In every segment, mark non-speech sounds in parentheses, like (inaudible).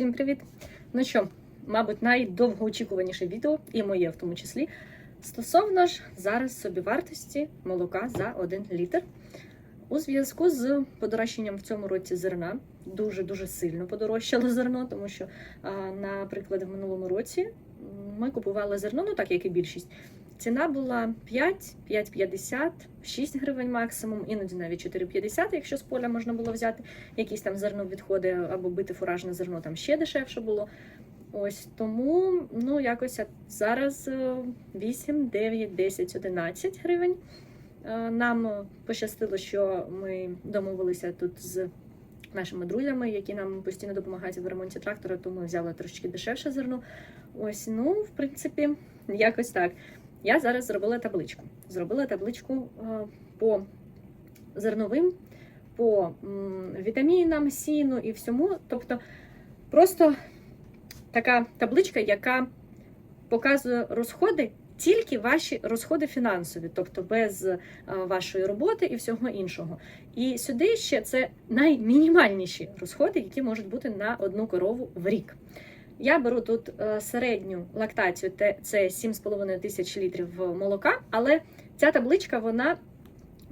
Всім привіт! Ну що, мабуть, найдовгоочікуваніше відео, і моє в тому числі, стосовно ж зараз собівартості молока за 1 літр. У зв'язку з подорожчанням в цьому році зерна дуже дуже сильно подорожчало зерно, тому що, наприклад, в минулому році ми купували зерно, ну так як і більшість. Ціна була 5, 5,50, 6 гривень максимум, іноді навіть 4,50, якщо з поля можна було взяти якісь там зерновідходи або бити фуражне зерно, там ще дешевше було. Ось тому, ну якось зараз е, 8, 9, 10, 11 гривень. Е, Нам пощастило, що ми домовилися тут з нашими друзями, які нам постійно допомагають в ремонті трактора, тому взяли трошечки дешевше зерно. Ось, ну, в принципі, якось так. Я зараз зробила табличку. Зробила табличку е, по зерновим, по вітамінам, сіну і всьому. Тобто, просто така табличка, яка показує розходи. Тільки ваші розходи фінансові, тобто без е, вашої роботи і всього іншого. І сюди ще це наймінімальніші розходи, які можуть бути на одну корову в рік. Я беру тут е, середню лактацію, це 7,5 тисяч літрів молока, але ця табличка вона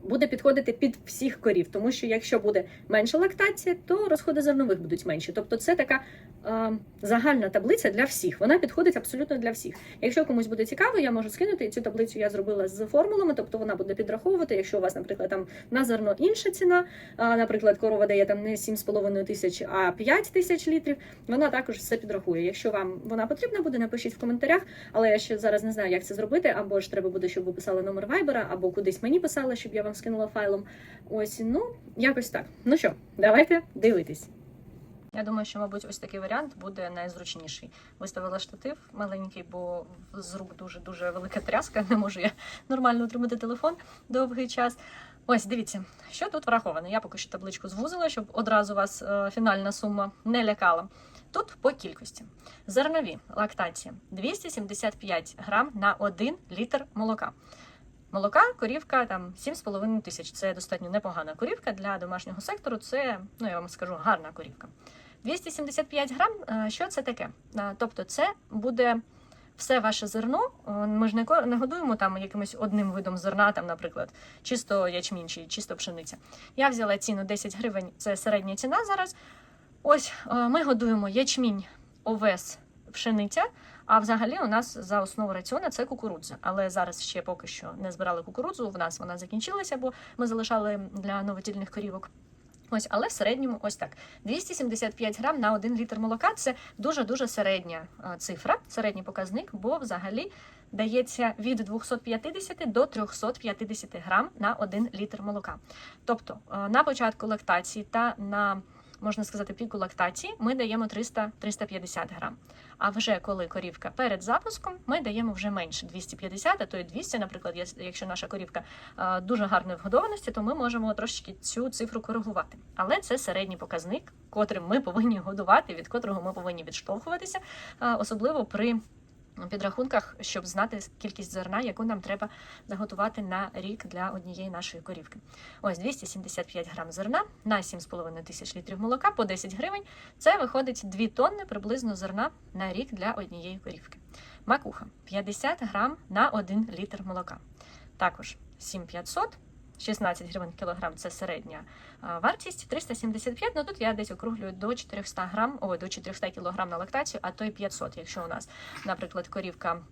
буде підходити під всіх корів, тому що якщо буде менша лактація, то розходи зернових будуть менші. Тобто це така е, загальна таблиця для всіх. Вона підходить абсолютно для всіх. Якщо комусь буде цікаво, я можу скинути цю таблицю. Я зробила з формулами, тобто вона буде підраховувати. Якщо у вас, наприклад, там на зерно інша ціна, а, наприклад, корова дає там не 7,5 тисяч, а 5 тисяч літрів. Вона також все підрахує. Якщо вам вона потрібна буде, напишіть в коментарях. Але я ще зараз не знаю, як це зробити. Або ж треба буде, щоб ви писали номер вайбера, або кудись мені писали, щоб я вам скинула файлом. Ось ну якось так. Ну що, давайте дивитись. Я думаю, що, мабуть, ось такий варіант буде найзручніший. Виставила штатив маленький, бо з рук дуже дуже велика тряска. Не можу я нормально утримати телефон довгий час. Ось дивіться, що тут враховано. Я поки що табличку звузила, щоб одразу вас е, фінальна сума не лякала. Тут по кількості. Зернові лактація 275 грам на 1 літр молока. Молока корівка там 7,5 тисяч. Це достатньо непогана корівка для домашнього сектору. Це, ну я вам скажу, гарна корівка. 275 грам. е, Що це таке? Е, Тобто, це буде все ваше зерно. Е, Ми ж не годуємо там якимось одним видом зерна, там, наприклад, чисто ячмінь чи чисто пшениця. Я взяла ціну 10 гривень, це середня ціна зараз. Ось ми годуємо ячмінь, овес, пшениця. А взагалі у нас за основу раціону це кукурудза. Але зараз ще поки що не збирали кукурудзу. В нас вона закінчилася, бо ми залишали для новотільних корівок. Ось, але в середньому ось так. 275 грам на 1 літр молока це дуже-дуже середня е, цифра, середній показник, бо взагалі дається від 250 до 350 грам на 1 літр молока. Тобто е, на початку лактації та на можна сказати, піку лактації ми даємо 300-350 грам. А вже коли корівка перед запуском, ми даємо вже менше 250, а то й 200, наприклад, якщо наша корівка дуже гарної вгодованості, то ми можемо трошечки цю цифру коригувати. Але це середній показник, котрим ми повинні годувати, від котрого ми повинні відштовхуватися, особливо при підрахунках, щоб знати кількість зерна, яку нам треба заготувати на рік для однієї нашої корівки. Ось 275 грам зерна на 7,5 тисяч літрів молока по 10 гривень. Це виходить 2 тонни приблизно зерна на рік для однієї корівки. Макуха 50 грам на 1 літр молока. Також 7500, 16 гривень кілограм це середня вартість. 375, ну тут я десь округлюю до 400 грам, ой, до 400 кілограм на лактацію, а то й 500, якщо у нас, наприклад, корівка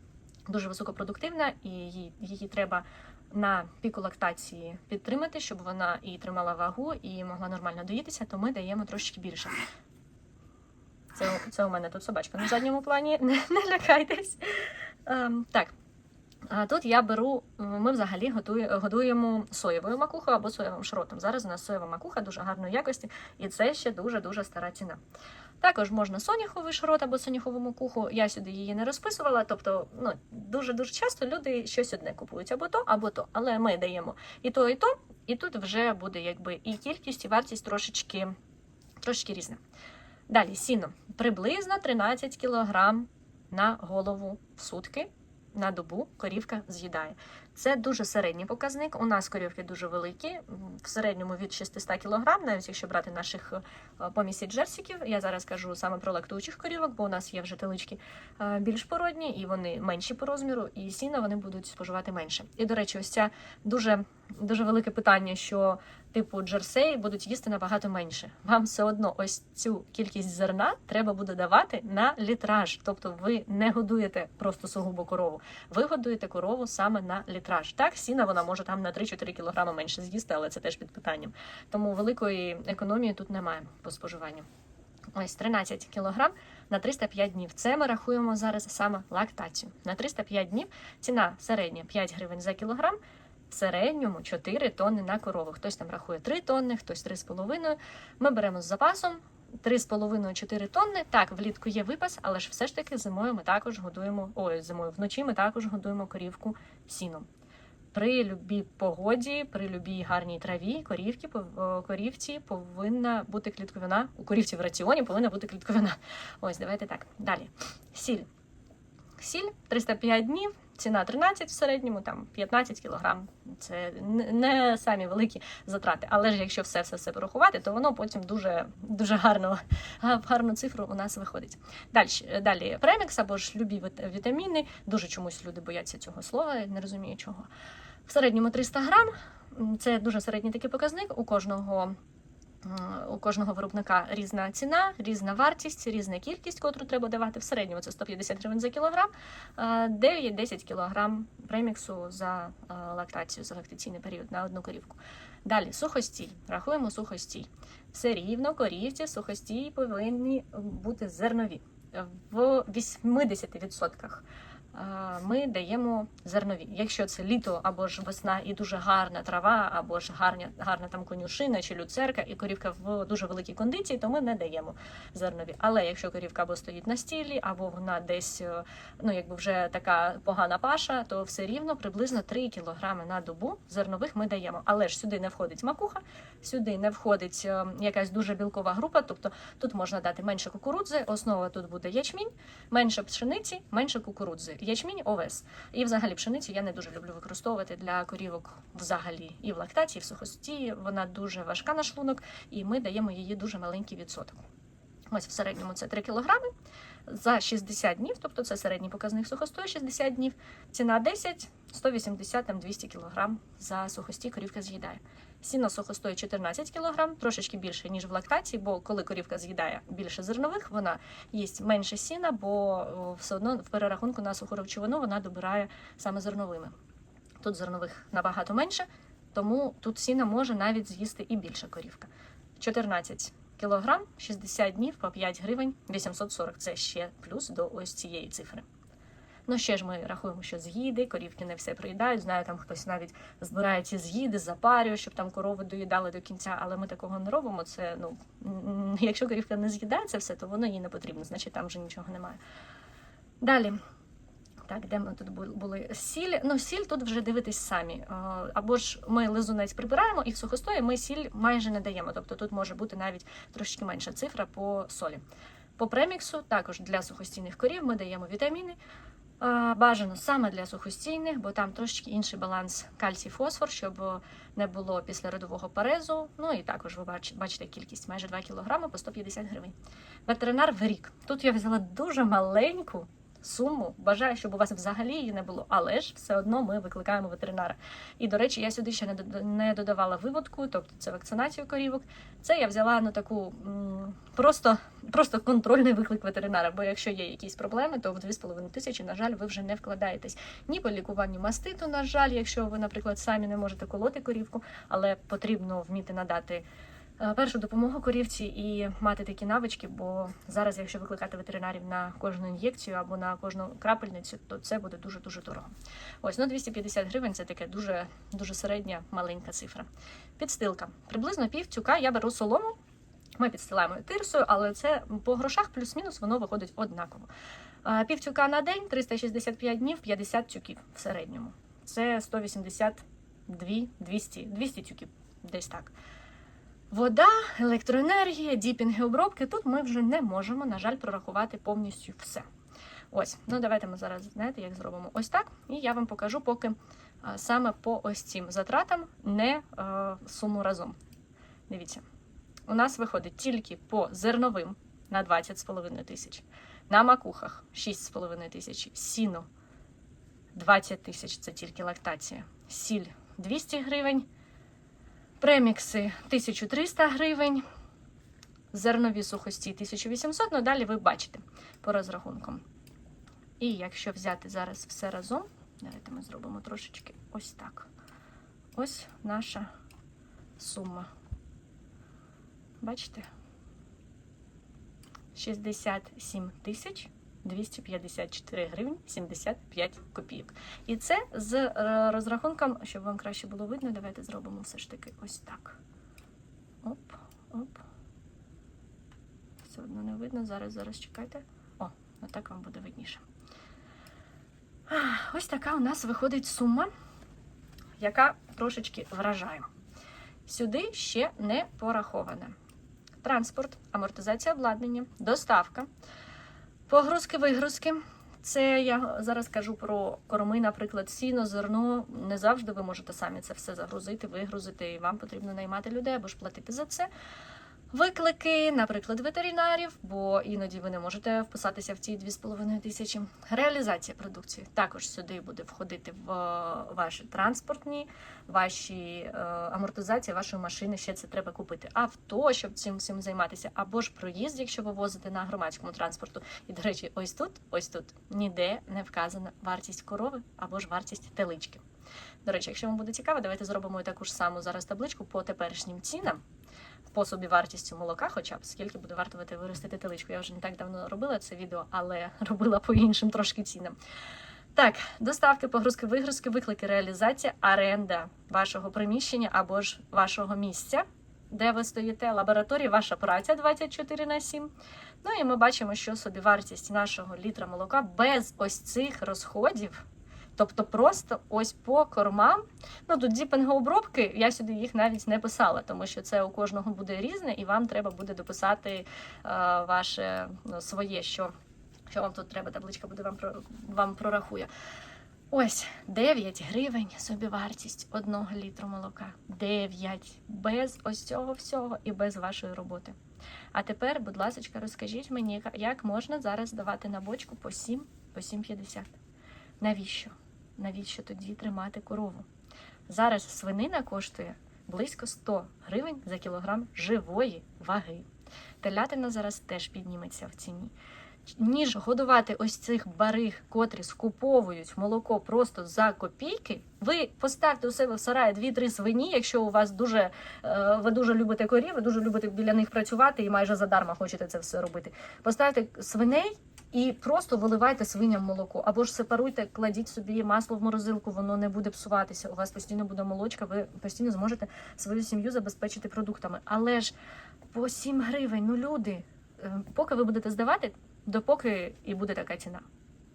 дуже високопродуктивна і її, її треба на піку лактації підтримати, щоб вона і тримала вагу, і могла нормально доїтися, то ми даємо трошки більше. Це, це у мене тут собачка на задньому плані, (laughs) не, не лякайтесь. Ем, так. А тут я беру, ми взагалі годуємо соєвою макухою або соєвим шротом. Зараз у нас соєва макуха дуже гарної якості, і це ще дуже-дуже стара ціна. Також можна соняховий шрот або соняхову макуху. Я сюди її не розписувала. Тобто, ну дуже дуже часто люди щось одне купують або то, або то. Але ми даємо і то, і то, і тут вже буде якби і кількість, і вартість трошечки, трошечки різна. Далі сіно приблизно 13 кг на голову в сутки на добу корівка з'їдає. Це дуже середній показник. У нас корівки дуже великі, в середньому від 600 кг, навіть якщо брати наших е, помісі джерсіків. Я зараз кажу саме про лактуючих корівок, бо у нас є вже телички е, більш породні, і вони менші по розміру, і сіна вони будуть споживати менше. І до речі, ось ця дуже дуже велике питання, що типу джерсей будуть їсти набагато менше. Вам все одно ось цю кількість зерна треба буде давати на літраж. Тобто ви не годуєте просто сугубо корову, ви годуєте корову саме на літраж. Так, сіна вона може там на 3-4 кілограми менше з'їсти, але це теж під питанням. Тому великої економії тут немає по споживанню. Ось 13 кілограм на 305 днів. Це ми рахуємо зараз саме лактацію. На 305 днів ціна середня 5 гривень за кілограм. В середньому 4 тонни на корову. Хтось там рахує 3 тонни, хтось 3,5. Ми беремо з запасом 3,5-4 тонни. Так, влітку є випас, але ж все ж таки зимою ми також годуємо. Ой, зимою вночі ми також годуємо корівку сіном. При любій погоді, при любій гарній траві, корівки, корівці повинна бути клітковина. У корівці в раціоні повинна бути клітковина. Ось, давайте так. Далі. Сіль. Сіль 305 днів, ціна 13 в середньому, там 15 кілограм. Це не- самі великі затрати. Але ж якщо все все все порахувати, то воно потім дуже дуже гарно гарну цифру у нас виходить. Далі, далі премікс або ж любі вітаміни. Дуже чомусь люди бояться цього слова, не розумію чого. В середньому 300 грам. Це дуже середній такий показник. У кожного у кожного виробника різна ціна, різна вартість, різна кількість, котру треба давати. В середньому це 150 гривень за кілограм, е, 9-10 кілограм преміксу за е, лактацію, за лактаційний період на одну корівку. Далі сухостій. Рахуємо сухостій. Все рівно корівці сухостій повинні бути зернові. В 80% е, ми даємо зернові. Якщо це літо або ж весна і дуже гарна трава, або ж гарна, гарна там конюшина чи люцерка, і корівка в дуже великій кондиції, то ми не даємо зернові. Але якщо корівка або стоїть на стілі, або вона десь е, ну якби вже така погана паша, то все рівно приблизно 3 кілограми на добу зернових ми даємо. Але ж сюди не входить макуха, сюди не входить е, якась дуже білкова група. Тобто тут можна дати менше кукурудзи, основа тут буде ячмінь, менше пшениці, менше кукурудзи. Ячмінь овес. І взагалі пшеницю я не дуже люблю використовувати для корівок взагалі і в лактації, і в сухості. Вона дуже важка на шлунок, і ми даємо її дуже маленький відсоток. Ось в середньому це 3 кілограми за 60 днів, тобто це середній показник сухостою 60 днів. Ціна 10, 180 там 200 кілограм за сухості корівка з'їдає. Сіно сухостою 14 кілограм, трошечки більше, ніж в лактації, бо коли корівка з'їдає більше зернових, вона їсть менше сіна, бо все одно в перерахунку на суху речовину вона добирає саме зерновими. Тут зернових набагато менше, тому тут сіна може навіть з'їсти і більша корівка. 14 кілограм, 60 днів по 5 гривень, 840. Це ще плюс до ось цієї цифри. Ну, ще ж ми рахуємо, що з'їди, корівки не все приїдають. Знаю, там хтось навіть збирає ці з'їди, запарює, щоб там корови доїдали до кінця, але ми такого не робимо. Це ну якщо корівка не з'їдає це все, то воно їй не потрібно, значить там вже нічого немає. Далі. Так, де ми тут були? Сіль. Ну, сіль тут вже дивитись самі. Е, Або ж ми лизунець прибираємо, і в сухостої ми сіль майже не даємо. Тобто тут може бути навіть трошки менша цифра по солі. По преміксу також для сухостійних корів ми даємо вітаміни. Бажано саме для сухостійних, бо там трошечки інший баланс кальцій-фосфор, щоб е, не було після родового перезу. Ну і також ви бач- бачите кількість майже 2 кг по 150 гривень. Ветеринар в рік. Тут я взяла дуже маленьку суму. Бажаю, щоб у вас взагалі її не було, але ж все одно ми викликаємо ветеринара. І до речі, я сюди ще не дод- не додавала виводку, тобто це вакцинацію корівок. Це я взяла ну таку просто, просто контрольний виклик ветеринара. Бо якщо є якісь проблеми, то в 2,5 тисячі, на жаль, ви вже не вкладаєтесь ні по лікуванню маститу, на жаль, якщо ви, наприклад, самі не можете колоти корівку, але потрібно вміти надати. Е, Першу допомогу корівці і мати такі навички, бо зараз, якщо викликати ветеринарів на кожну ін'єкцію або на кожну крапельницю, то це буде дуже дуже дорого. Ось ну 250 гривень це таке дуже дуже середня маленька цифра. Підстилка. Приблизно пів тюка я беру солому. Ми підстилаємо тирсою, але це по грошах плюс-мінус воно виходить однаково. А, Пів тюка на день, 365 днів, 50 тюків в середньому. Це 182, 200, 200 тюків, десь так. Вода, електроенергія, діпінги, обробки. Тут ми вже не можемо, на жаль, прорахувати повністю все. Ось, ну давайте ми зараз знаєте, як зробимо ось так. І я вам покажу поки саме по ось цим затратам, не суму разом. Дивіться, у нас виходить тільки по зерновим на 20,5 тисяч, на макухах 6,5 тисяч, сіно 20 тисяч це тільки лактація, сіль 200 гривень, премікси 1300 гривень, зернові сухості 1800, ну далі ви бачите по розрахункам. І якщо взяти зараз все разом, давайте ми зробимо трошечки ось так. Ось наша сума. Бачите? 67 тисяч 254 гривні 75 копійок. І це з е, розрахунком, щоб вам краще було видно, давайте зробимо все ж таки ось так. Оп, оп. Все одно не видно. Зараз, зараз чекайте. О, отак вам буде видніше. Ось така у нас виходить сума, яка трошечки вражає. Сюди ще не пораховане. Транспорт, амортизація обладнання, доставка, погрузки-вигрузки. Це я зараз кажу про корми, наприклад, сіно, зерно. Не завжди ви можете самі це все загрузити, вигрузити, і вам потрібно наймати людей або ж платити за це. Виклики, наприклад, ветеринарів, бо іноді ви не можете вписатися в ці 2,5 тисячі. Реалізація продукції також сюди буде входити в е, ваші транспортні, ваші е, амортизація вашої машини. Ще це треба купити. Авто, щоб цим всім займатися, або ж проїзд, якщо ви возите на громадському транспорту. І, до речі, ось тут, ось тут ніде не вказана вартість корови або ж вартість телички. До речі, якщо вам буде цікаво, давайте зробимо таку ж саму зараз табличку по теперішнім цінам по собі вартістю молока, хоча б скільки буде вартувати виростити теличку. Я вже не так давно робила це відео, але (laughs) робила по іншим трошки цінам. Так, доставки, погрузки, вигрузки, виклики, реалізація, оренда вашого приміщення або ж вашого місця, де ви стоїте, лабораторія, ваша праця 24 на 7. Ну і ми бачимо, що собі вартість нашого літра молока без ось цих розходів. Тобто просто ось по кормам. Ну тут діпінг-обробки, я сюди їх навіть не писала, тому що це у кожного буде різне, і вам треба буде дописати е, ваше ну, своє, що, що вам тут треба, табличка буде вам, про- вам прорахує. Ось 9 гривень собівартість одного літру молока. 9. Без ось цього всього і без вашої роботи. А тепер, будь ласка, розкажіть мені, як можна зараз давати на бочку по 7, по 7,50. Навіщо? Навіщо тоді тримати корову? Зараз свинина коштує близько 100 гривень за кілограм живої ваги. Телятина зараз теж підніметься в ціні. Ніж годувати ось цих бариг, котрі скуповують молоко просто за копійки. Ви поставте у себе в сараї 2-3 свині, якщо у вас дуже е, ви дуже любите корів, ви дуже любите біля них працювати і майже задарма хочете це все робити. Поставте свиней і просто виливайте свиням молоко. Або ж сепаруйте, кладіть собі масло в морозилку, воно не буде псуватися. У вас постійно буде молочка, ви постійно зможете свою сім'ю забезпечити продуктами. Але ж по 7 гривень, ну люди, е, поки ви будете здавати, допоки і буде така ціна.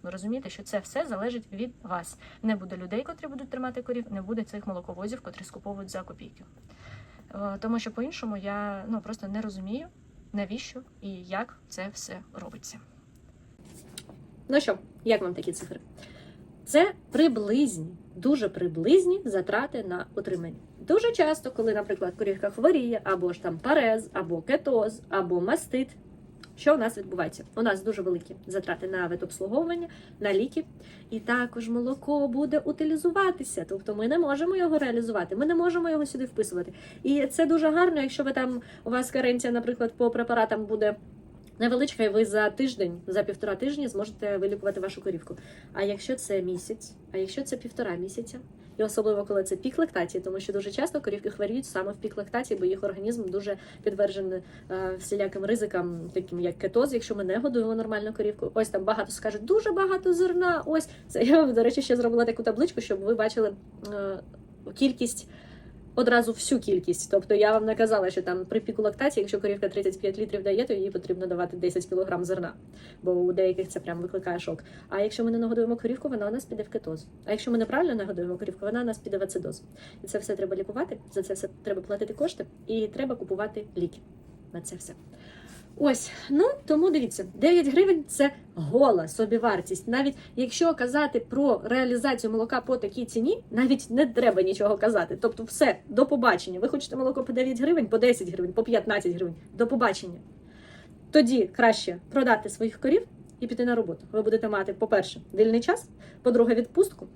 Ви розумієте, що це все залежить від вас. Не буде людей, котрі будуть тримати корів, не буде цих молоковозів, котрі скуповують за копійки. Е, Тому що по-іншому я ну просто не розумію, навіщо і як це все робиться. Ну що, як вам такі цифри? Це приблизні, дуже приблизні затрати на утримання. Дуже часто, коли, наприклад, корівка хворіє, або ж там парез, або кетоз, або мастит. Що у нас відбувається? У нас дуже великі затрати на ветобслуговування, на ліки, і також молоко буде утилізуватися. Тобто ми не можемо його реалізувати, ми не можемо його сюди вписувати. І це дуже гарно, якщо ви там у вас каренція, наприклад, по препаратам буде невеличка, і ви за тиждень, за півтора тижні зможете вилікувати вашу корівку. А якщо це місяць, а якщо це півтора місяця, і особливо коли це пік лактації, тому що дуже часто корівки хворіють саме в пік лактації, бо їх організм дуже підтверджений е, всіляким ризикам, таким як кетоз, якщо ми не годуємо нормально корівку. Ось там багато скажуть, дуже багато зерна. Ось це я до речі ще зробила таку табличку, щоб ви бачили е, кількість. Одразу всю кількість. Тобто я вам наказала, що там при піку лактації, якщо корівка 35 літрів дає, то їй потрібно давати 10 кг зерна, бо у деяких це прям викликає шок. А якщо ми не нагодуємо корівку, вона у нас піде в кетоз. А якщо ми неправильно нагодуємо корівку, вона у нас піде в ацидоз. І це все треба лікувати, за це все треба платити кошти, і треба купувати ліки на це все. Ось, ну тому дивіться, 9 гривень це гола собівартість. Навіть якщо казати про реалізацію молока по такій ціні, навіть не треба нічого казати. Тобто, все, до побачення. Ви хочете молоко по 9 гривень, по 10 гривень, по 15 гривень. До побачення. Тоді краще продати своїх корів і піти на роботу. Ви будете мати, по-перше, вільний час, по-друге, відпустку.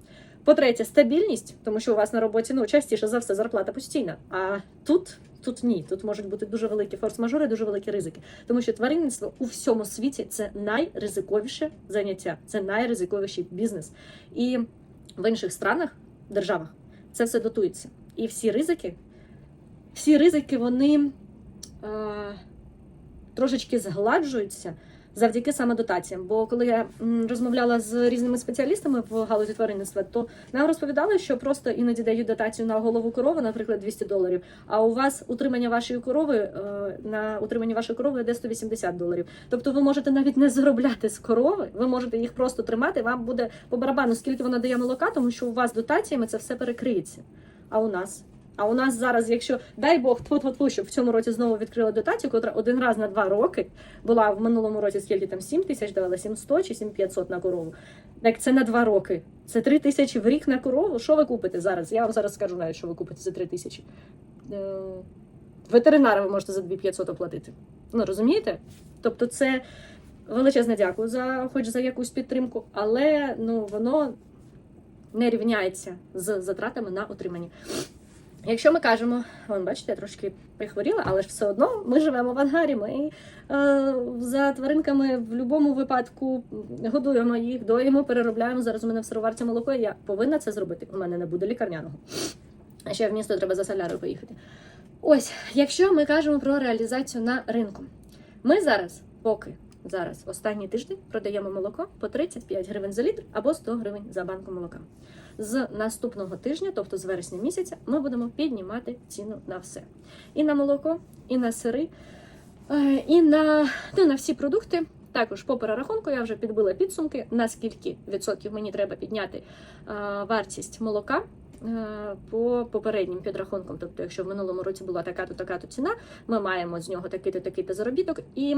По-третє, стабільність, тому що у вас на роботі ну частіше за все зарплата постійна. А тут, тут ні, тут можуть бути дуже великі форс-мажори, дуже великі ризики. Тому що тваринництво у всьому світі це найризиковіше заняття, це найризиковіший бізнес. І в інших странах, державах, це все дотується. І всі ризики, всі ризики, вони е, трошечки згладжуються завдяки саме дотаціям. Бо коли я розмовляла з різними спеціалістами в галузі тваринництва, то нам розповідали, що просто іноді дають дотацію на голову корови, наприклад, 200 доларів. А у вас утримання вашої корови е, на утримання вашої корови йде 180 доларів. Тобто ви можете навіть не заробляти з корови, ви можете їх просто тримати. Вам буде по барабану, скільки вона дає молока, тому що у вас дотаціями це все перекриється. А у нас. А у нас зараз, якщо дай Бог, тьфу тьфу тьфу щоб в цьому році знову відкрили дотацію, котра один раз на два роки була в минулому році, скільки там 7 тисяч давала, 700 чи 7500 на корову. Так це на два роки. Це 3 тисячі в рік на корову. Що ви купите зараз? Я вам зараз скажу навіть, що ви купите за 3 тисячі. Е, Ветеринара ви можете за 2500 оплатити. Ну розумієте? Тобто, це величезне дякую за хоч за якусь підтримку, але ну воно не рівняється з затратами на утримання. Якщо ми кажемо, вон бачите, я трошки прихворіла, але ж все одно ми живемо в ангарі. Ми е, за тваринками в будь-якому випадку годуємо їх, доїмо, переробляємо. Зараз у мене в сироварці молоко. Я повинна це зробити. У мене не буде лікарняного. А ще в місто треба за солярою поїхати. Ось, якщо ми кажемо про реалізацію на ринку, ми зараз, поки зараз, останній тиждень, продаємо молоко по 35 гривень за літр або 100 гривень за банку молока. З наступного тижня, тобто з вересня місяця, ми будемо піднімати ціну на все. І на молоко, і на сири, е, і на, ну, на всі продукти. Також по перерахунку я вже підбила підсумки, на скільки відсотків мені треба підняти е, вартість молока е, по попереднім підрахункам. Тобто, якщо в минулому році була така-то, така-то ціна, ми маємо з нього такий-то, такий-то заробіток. І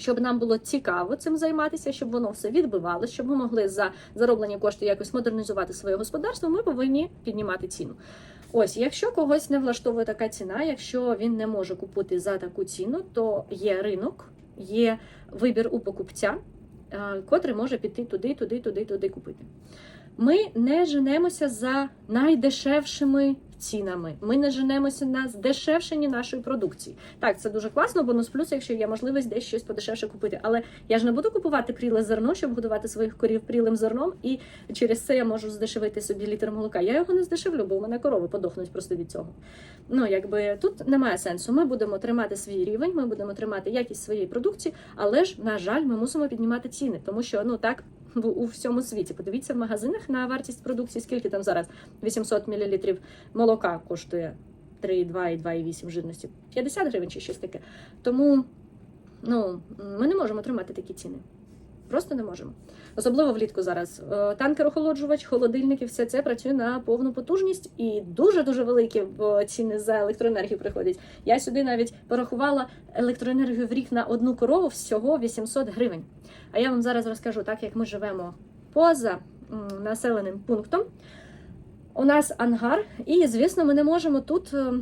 щоб нам було цікаво цим займатися, щоб воно все відбивалося, щоб ми могли за зароблені кошти якось модернізувати своє господарство, ми повинні піднімати ціну. Ось, якщо когось не влаштовує така ціна, якщо він не може купити за таку ціну, то є ринок, є вибір у покупця, е, котрий може піти туди, туди, туди, туди купити. Ми не женемося за найдешевшими цінами. Ми не женемося на здешевшенні нашої продукції. Так, це дуже класно, бонус плюс, якщо є можливість десь щось подешевше купити. Але я ж не буду купувати пріле зерно, щоб годувати своїх корів прілим зерном, і через це я можу здешевити собі літр молока. Я його не здешевлю, бо у мене корови подохнуть просто від цього. Ну якби тут немає сенсу. Ми будемо тримати свій рівень, ми будемо тримати якість своєї продукції, але ж на жаль, ми мусимо піднімати ціни, тому що ну так. В- У всьому світі подивіться в магазинах на вартість продукції, скільки там зараз 800 мл молока коштує 3,2 і 2,8 жирності, 50 гривень чи щось таке. Тому ну, ми не можемо тримати такі ціни. Просто не можемо. Особливо влітку зараз. Е, Танкер-охолоджувач, холодильники, все це працює на повну потужність і дуже-дуже великі е, ціни за електроенергію приходять. Я сюди навіть порахувала електроенергію в рік на одну корову всього 800 гривень. А я вам зараз розкажу, так як ми живемо поза населеним пунктом. У нас ангар, і звісно, ми не можемо тут е,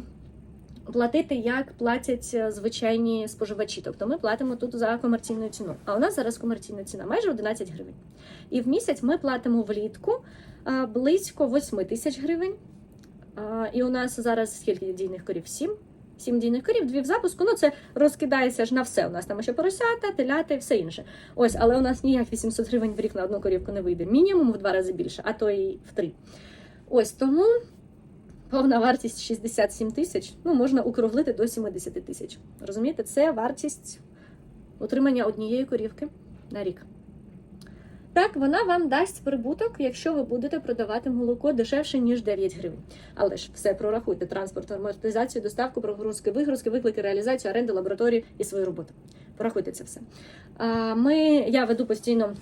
платити, як платять е, звичайні споживачі. Тобто ми платимо тут за комерційну ціну. А у нас зараз комерційна ціна майже 11 гривень. І в місяць ми платимо влітку е, близько 8 тисяч гривень. І у нас зараз скільки дійних корів? 7? 7 дійних корів, дві в запуску. Ну це розкидається ж на все. У нас там ще поросята, теляти і все інше. Ось, але у нас ніяк 800 гривень в рік на одну корівку не вийде. Мінімум в два рази більше, а то і в три. Ось тому повна вартість 67 тисяч, ну можна округлити до 70 тисяч. Розумієте, це вартість утримання однієї корівки на рік. Так, вона вам дасть прибуток, якщо ви будете продавати молоко дешевше, ніж 9 гривень. Але ж все прорахуйте: транспорт, амортизацію, доставку, прогрузки, вигрузки, виклики, реалізацію, оренду, лабораторію і свою роботу. Порахуйте це все. Ми, я веду постійно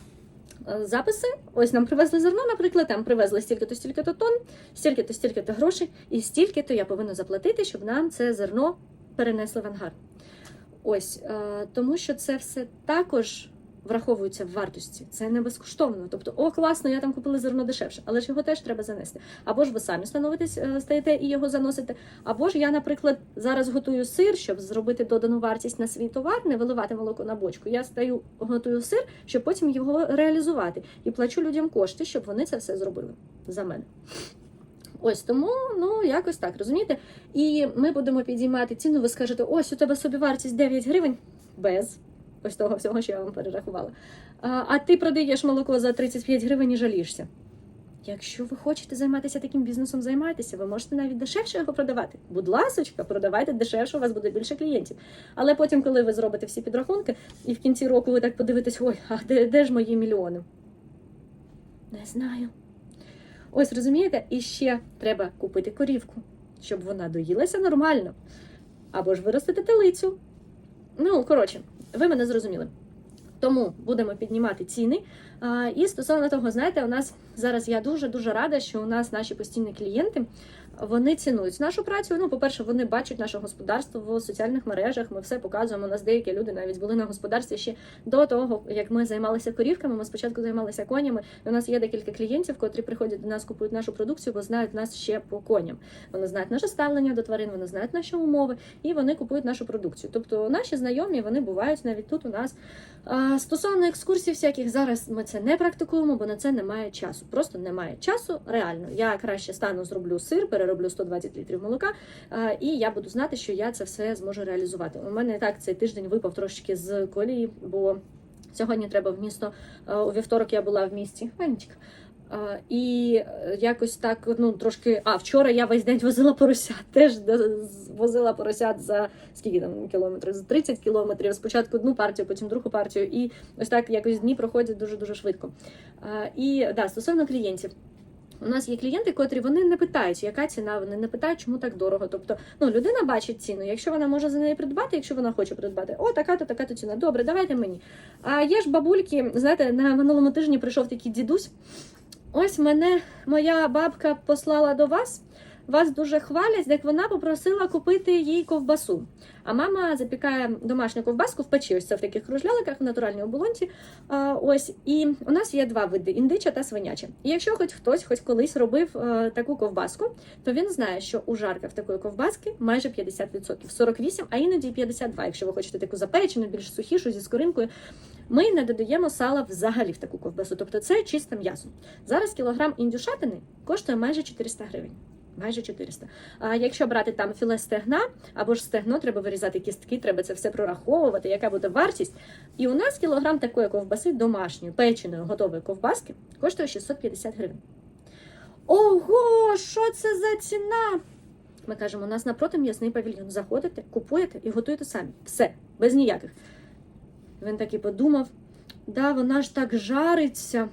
записи. Ось нам привезли зерно, наприклад, там привезли стільки-то, стільки-то тонн, стільки-то, стільки-то грошей, і стільки-то я повинна заплатити, щоб нам це зерно перенесли в ангар. Ось е, тому, що це все також враховується в вартості. Це не безкоштовно. Тобто, о, класно, я там купила зерно дешевше, але ж його теж треба занести. Або ж ви самі становитесь, е, стаєте і його заносите. Або ж я, наприклад, зараз готую сир, щоб зробити додану вартість на свій товар, не виливати молоко на бочку. Я стаю, готую сир, щоб потім його реалізувати. І плачу людям кошти, щоб вони це все зробили за мене. Ось тому, ну якось так, розумієте? І ми будемо підіймати ціну. Ви скажете, ось у тебе собівартість 9 гривень без ось того всього, що я вам перерахувала. А, ти продаєш молоко за 35 гривень і жалієшся. Якщо ви хочете займатися таким бізнесом, займайтеся, ви можете навіть дешевше його продавати. Будь ласочка, продавайте дешевше, у вас буде більше клієнтів. Але потім, коли ви зробите всі підрахунки, і в кінці року ви так подивитесь, ой, а де, де ж мої мільйони? Не знаю. Ось розумієте, і ще треба купити корівку, щоб вона доїлася нормально. Або ж виростити телицю. Ну, коротше, ви мене зрозуміли. Тому будемо піднімати ціни. І стосовно того, знаєте, у нас зараз я дуже дуже рада, що у нас наші постійні клієнти вони цінують нашу працю. Ну, по-перше, вони бачать наше господарство в соціальних мережах. Ми все показуємо. У нас деякі люди навіть були на господарстві ще до того, як ми займалися корівками. Ми спочатку займалися конями. І у нас є декілька клієнтів, котрі приходять до нас, купують нашу продукцію, бо знають нас ще по коням. Вони знають наше ставлення до тварин, вони знають наші умови, і вони купують нашу продукцію. Тобто наші знайомі вони бувають навіть тут у нас. А, Стосовно екскурсій, всяких зараз ми це не практикуємо, бо на це немає часу. Просто немає часу. Реально, я краще стану, зроблю сир, перероблю 120 літрів молока, і я буду знати, що я це все зможу реалізувати. У мене так цей тиждень випав трошки з колії, бо сьогодні треба в місто. У вівторок я була в місті. Ванечка. І якось так, ну трошки. А вчора я весь день возила поросят. Теж возила поросят за скільки там кілометрів? За 30 кілометрів. Спочатку одну партію, потім другу партію. І ось так якось дні проходять дуже дуже швидко. І да, стосовно клієнтів. У нас є клієнти, котрі вони не питають, яка ціна, вони не питають, чому так дорого. Тобто, ну людина бачить ціну. Якщо вона може за неї придбати, якщо вона хоче придбати, о, така-то, така-то ціна. Добре, давайте мені. А є ж бабульки, знаєте, на минулому тижні прийшов такий дідусь. Ось мене моя бабка послала до вас. Вас дуже хвалять, як вона попросила купити їй ковбасу. А мама запікає домашню ковбаску в печі. Ось це в таких кружляликах в натуральній оболонці. А, ось і у нас є два види: індича та свиняча. І якщо хоч хтось, хоч колись робив е, таку ковбаску, то він знає, що у жарка в такої ковбаски майже 50%, 48, а іноді і 52, якщо ви хочете таку запечену, більш сухішу зі скоринкою. Ми не додаємо сала взагалі в таку ковбасу, тобто це чисте м'ясо. Зараз кілограм індюшатини коштує майже 400 гривень. Майже 400. А якщо брати там філе стегна або ж стегно, треба вирізати кістки, треба це все прораховувати, яка буде вартість. І у нас кілограм такої ковбаси домашньої, печеної, готової ковбаски коштує 650 гривень. Ого, що це за ціна? Ми кажемо, у нас напроти м'ясний павільйон. Заходите, купуєте і готуєте самі. Все, без ніяких. Він таки подумав: да, вона ж так жариться.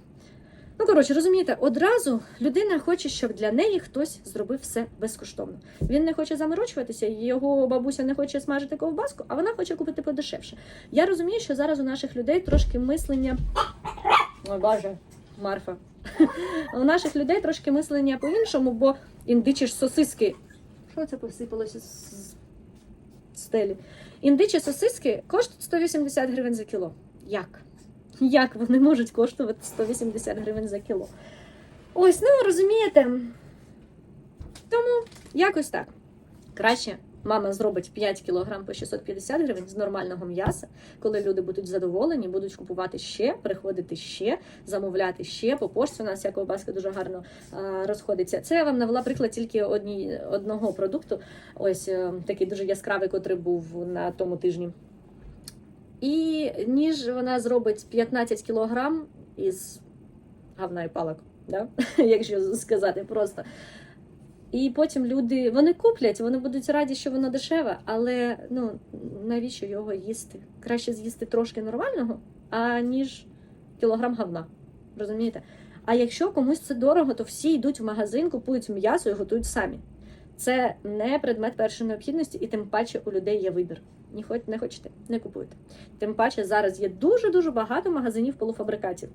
Ну, коротше, розумієте, одразу людина хоче, щоб для неї хтось зробив все безкоштовно. Він не хоче заморочуватися, його бабуся не хоче смажити ковбаску, а вона хоче купити подешевше. Я розумію, що зараз у наших людей трошки мислення. Ой, боже, Марфа. (laughs) У наших людей трошки мислення по-іншому, бо індичі ж сосиски. Що це посипалося з стелі? Індичі сосиски коштують 180 гривень за кіло. Як? Як вони можуть коштувати 180 гривень за кіло? Ось, ну розумієте. Тому якось так. Краще мама зробить 5 кілограм по 650 гривень з нормального м'яса, коли люди будуть задоволені, будуть купувати ще, приходити ще, замовляти ще. По пошті у нас ця ковбаска дуже гарно а, розходиться. Це я вам навела приклад тільки одні, одного продукту. Ось е, такий дуже яскравий, котрий був на тому тижні. І ніж вона зробить 15 кілограм із гавна і палок, да? (laughs) якщо сказати просто. І потім люди вони куплять, вони будуть раді, що воно дешеве, але ну навіщо його їсти? Краще з'їсти трошки нормального, аніж кілограм гавна. Розумієте? А якщо комусь це дорого, то всі йдуть в магазин, купують м'ясо і готують самі. Це не предмет першої необхідності, і тим паче у людей є вибір. Не хоч не хочете, не купуйте. Тим паче зараз є дуже дуже багато магазинів полуфабрикатів.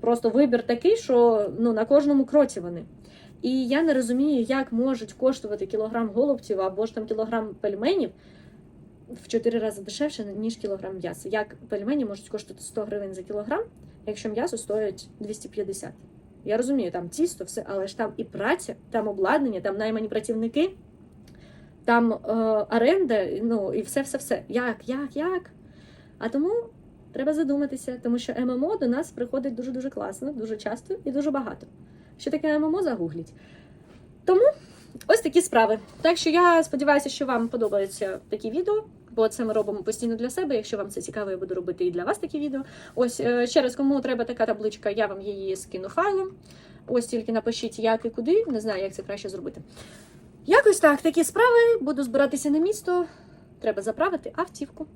Просто вибір такий, що ну на кожному кроці вони. І я не розумію, як можуть коштувати кілограм голубців або ж там кілограм пельменів в 4 рази дешевше, ніж кілограм м'яса. Як пельмені можуть коштувати 100 гривень за кілограм, якщо м'ясо стоїть 250. Я розумію, там тісто, все, але ж там і праця, там обладнання, там наймані працівники, там е, оренда, ну і все-все-все. Як, як, як? А тому треба задуматися, тому що ММО до нас приходить дуже-дуже класно, дуже часто і дуже багато. Що таке ММО, загугліть. Тому ось такі справи. Так що я сподіваюся, що вам подобаються такі відео. Бо це ми робимо постійно для себе. Якщо вам це цікаво, я буду робити і для вас такі відео. Ось е, ще раз, кому треба така табличка, я вам її скину файлом. Ось тільки напишіть, як і куди. Не знаю, як це краще зробити. Якось так, такі справи. Буду збиратися на місто. Треба заправити автівку.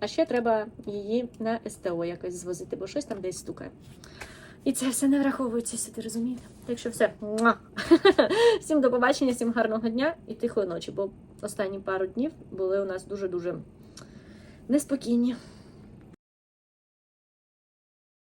А ще треба її на СТО якось звозити, бо щось там десь стукає. І це все не враховується сюди, розумієте? Так що все. (laughs) Всім до побачення, всім гарного дня і тихої ночі, бо останні пару днів були у нас дуже-дуже неспокійні.